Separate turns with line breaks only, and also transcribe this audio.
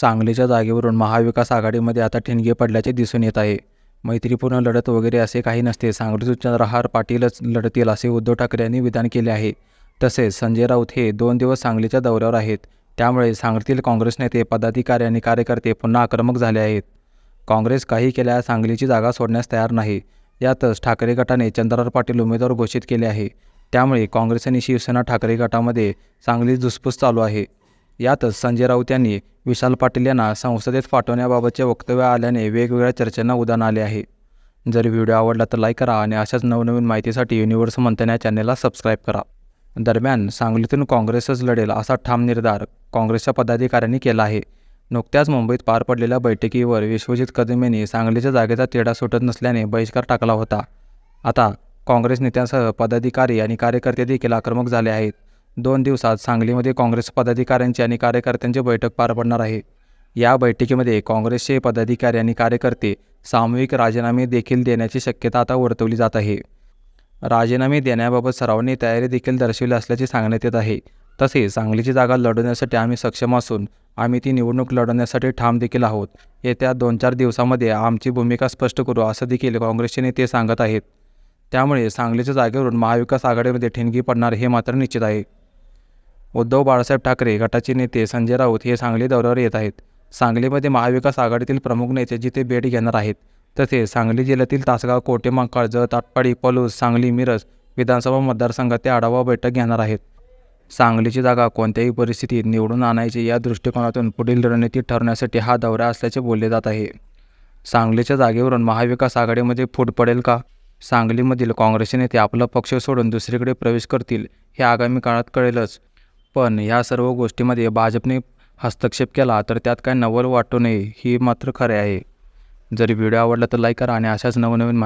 सांगलीच्या जागेवरून महाविकास आघाडीमध्ये आता ठिणगी पडल्याचे दिसून येत आहे. मैत्रीपूर्ण लढत वगैरे असे काही नसते. सांगलीतून चंद्रहार पाटीलच लढतील असे उद्धव ठाकरे यांनी विधान केले आहे. तसेच संजय राऊत हे दोन दिवस सांगलीच्या दौऱ्यावर आहेत. त्यामुळे सांगलीतील काँग्रेस नेते पदाधिकारी आणि कार्यकर्ते पुन्हा आक्रमक झाले आहेत. काँग्रेस काही केल्या सांगलीची जागा सोडण्यास तयार नाही. यातच ठाकरे गटाने चंद्रहार पाटील उमेदवार घोषित केले आहे. त्यामुळे काँग्रेस आणि शिवसेना ठाकरे गटामध्ये चांगली धुसफूस चालू आहे. यातच संजय राऊत यांनी विशाल पाटील यांना संसदेत पाठवण्याबाबतचे वक्तव्य आल्याने वेगवेगळ्या चर्चांना उदाहरण आले आहे. जर व्हिडिओ आवडला तर लाईक करा आणि अशाच नवनवीन माहितीसाठी युनिव्हर्स मंथन या चॅनेलला सबस्क्राईब करा. दरम्यान सांगलीतून काँग्रेसच लढेल असा ठाम निर्धार काँग्रेसच्या पदाधिकाऱ्यांनी केला आहे. नुकत्याच मुंबईत पार पडलेल्या बैठकीवर विश्वजित कदम यांनी सांगलीच्या जागेचा तेढा सुटत नसल्याने बहिष्कार टाकला होता. आता काँग्रेस नेत्यांसह पदाधिकारी आणि कार्यकर्ते देखील आक्रमक झाले आहेत. दोन दिवसात सांगलीमध्ये काँग्रेस पदाधिकाऱ्यांची आणि कार्यकर्त्यांची बैठक पार पडणार आहे. या बैठकीमध्ये काँग्रेसचे पदाधिकारी आणि कार्यकर्ते सामूहिक राजीनामे देखील देण्याची शक्यता आता वर्तवली जात आहे. राजीनामे देण्याबाबत सर्वांनी तयारी देखील दर्शवली असल्याचे सांगण्यात येत आहे. तसेच सांगलीची जागा लढवण्यासाठी आम्ही सक्षम असून आम्ही ती निवडणूक लढवण्यासाठी ठाम देखील आहोत. येत्या दोन चार दिवसामध्ये आमची भूमिका स्पष्ट करू असं देखील काँग्रेसचे नेते सांगत आहेत. त्यामुळे सांगलीच्या जागेवरून महाविकास आघाडीमध्ये ठिणगी पडणार हे मात्र निश्चित आहे. उद्धव बाळासाहेब ठाकरे गटाचे नेते संजय राऊत हे सांगली दौऱ्यावर येत आहेत. सांगलीमध्ये महाविकास आघाडीतील प्रमुख नेते जिथे भेट घेणार आहेत तसेच सांगली जिल्ह्यातील तासगाव कोटेमांकाळ जत आटपाडी पलूस सांगली मिरज विधानसभा मतदारसंघात ते आढावा बैठक घेणार आहेत. सांगलीची जागा कोणत्याही परिस्थितीत निवडून आणायची या दृष्टिकोनातून पुढील रणनीती ठरवण्यासाठी हा दौरा असल्याचे बोलले जात आहे. सांगलीच्या जागेवरून महाविकास आघाडीमध्ये फूट पडेल का? सांगलीमधील काँग्रेसचे नेते आपला पक्ष सोडून दुसरीकडे प्रवेश करतील हे आगामी काळात कळेलच. पण ह्या सर्व गोष्टीमध्ये भाजपने हस्तक्षेप केला तर त्यात काय नवल वाटू नये ही मात्र खरे आहे. जर व्हिडिओ आवडला तर लाईक करा आणि अशाच नवनवीन